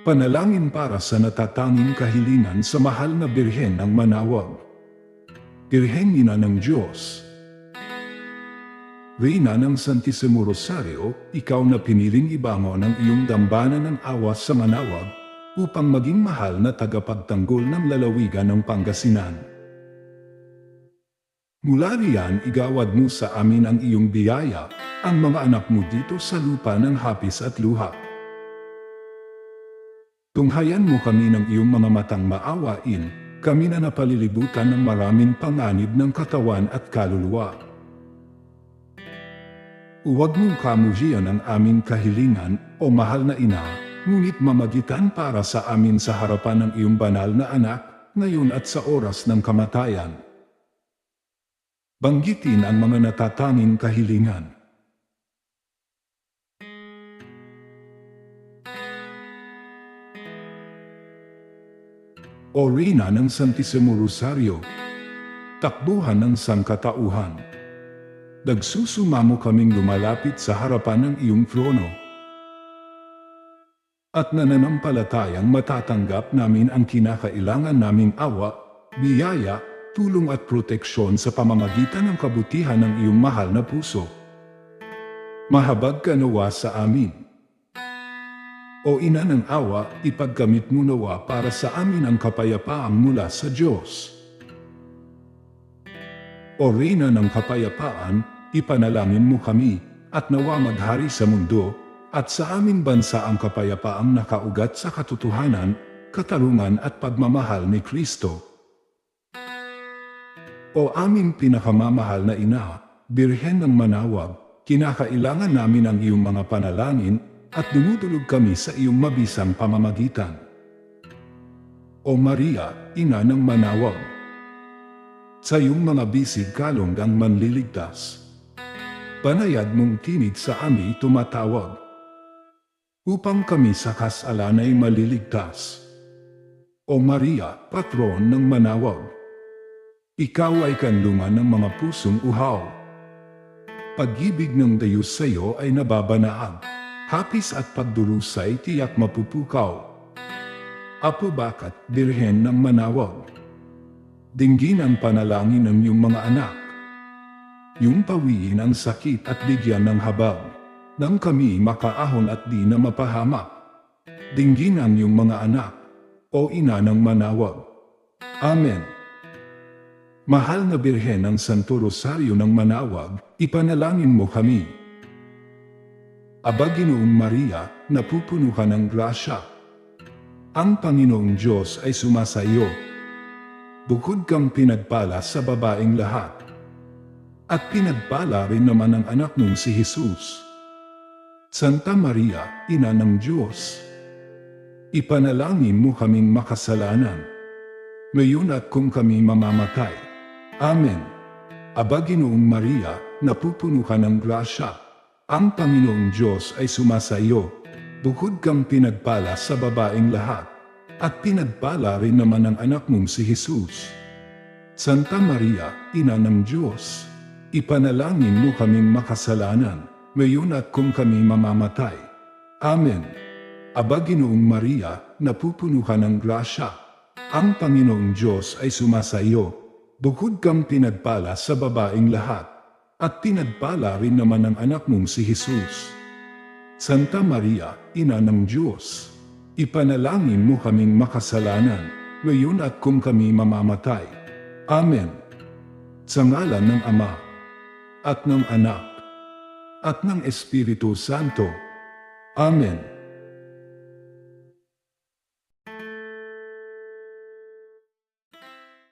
Panalangin para sa natatanging kahilingan sa mahal na Birhen ng Manawag. Birhen ina ng Diyos. Reyna ng Santissimo Rosario, ikaw na piniling ibango ng iyong dambana ng awas sa Manawag upang maging mahal na tagapagtanggol ng lalawigan ng Pangasinan. Mula riyan igawad mo sa amin ang iyong biyaya, ang mga anak mo dito sa lupa ng hapis at luha. Tunghayan mo kami ng iyong mga matang maawain, kami na napalilibutan ng maraming panganib ng katawan at kaluluwa. Huwag mong kamuhian ang aming kahilingan, o mahal na ina, ngunit mamagitan para sa amin sa harapan ng iyong banal na anak, ngayon at sa oras ng kamatayan. Banggitin ang mga natatanging kahilingan. O Reyna ng Santissimo Rosario, takbuhan ng sangkatauhan. Nagsusumamo kaming lumalapit sa harapan ng iyong trono. At nananampalatayang matatanggap namin ang kinakailangan naming awa, biyaya, tulong at proteksyon sa pamamagitan ng kabutihan ng iyong mahal na puso. Mahabag ka nawa sa amin. O ina ng awa, ipagkamit mo nawa para sa amin ang kapayapaan mula sa Diyos. O Reyna ng kapayapaan, ipanalangin mo kami, at nawa maghari sa mundo, at sa aming bansa ang kapayapaang nakaugat sa katotohanan, katarungan at pagmamahal ni Kristo. O aming pinakamamahal na ina, Birhen ng Manawag, kinakailangan namin ang iyong mga panalangin at dumudulog kami sa iyong mabisang pamamagitan. O Maria, Ina ng Manawag, sa iyong mga bisig kalong ang manliligtas. Banayad mong tinig sa amin tumatawag, upang kami sa kasalanay maliligtas. O Maria, patron ng Manawag, ikaw ay kanlungan ng mga pusong uhaw. Pag-ibig ng Diyos sa iyo ay nababanaag. Hapis at pagdurusay tiyak mapupukaw. Apo bakat, birhen ng manawag. Dinggin ang panalangin ng iyong mga anak. Yung pawiin ang sakit at bigyan ng habag. Nang kami makaahon at di na mapahamak. Dinggin ang iyong mga anak. O ina ng manawag. Amen. Mahal na Birhen ng Santo Rosario ng Manawag, ipanalangin mo kami. Aba Ginoong Maria, napupuno ka ng grasya. Ang Panginoong Diyos ay sumasayo. Bukod kang pinagpala sa babaeng lahat. At pinagpala rin naman ang anak mong si Jesus. Santa Maria, Ina ng Diyos. Ipanalangin mo kaming makasalanan. Ngayon at kung kami mamamatay. Amen. Aba Ginoong Maria, napupuno ka ng grasya. Ang Panginoong Diyos ay sumasayo. Bukod kang pinagpala sa babaeng lahat. At pinagpala rin naman ang anak mong si Jesus. Santa Maria, Ina ng Diyos, ipanalangin mo kaming makasalanan, ngayon at kung kami mamamatay. Amen. Aba Ginoong Maria, napupuno ka ng grasya. Ang Panginoong Diyos ay sumasayo. Bukod kang pinagpala sa babaeng lahat at pinagpala rin naman ang anak mong si Jesus. Santa Maria, Ina ng Diyos, ipanalangin mo kaming makasalanan, ngayon at kung kami mamamatay. Amen. Sa ngalan ng Ama, at ng Anak, at ng Espiritu Santo. Amen.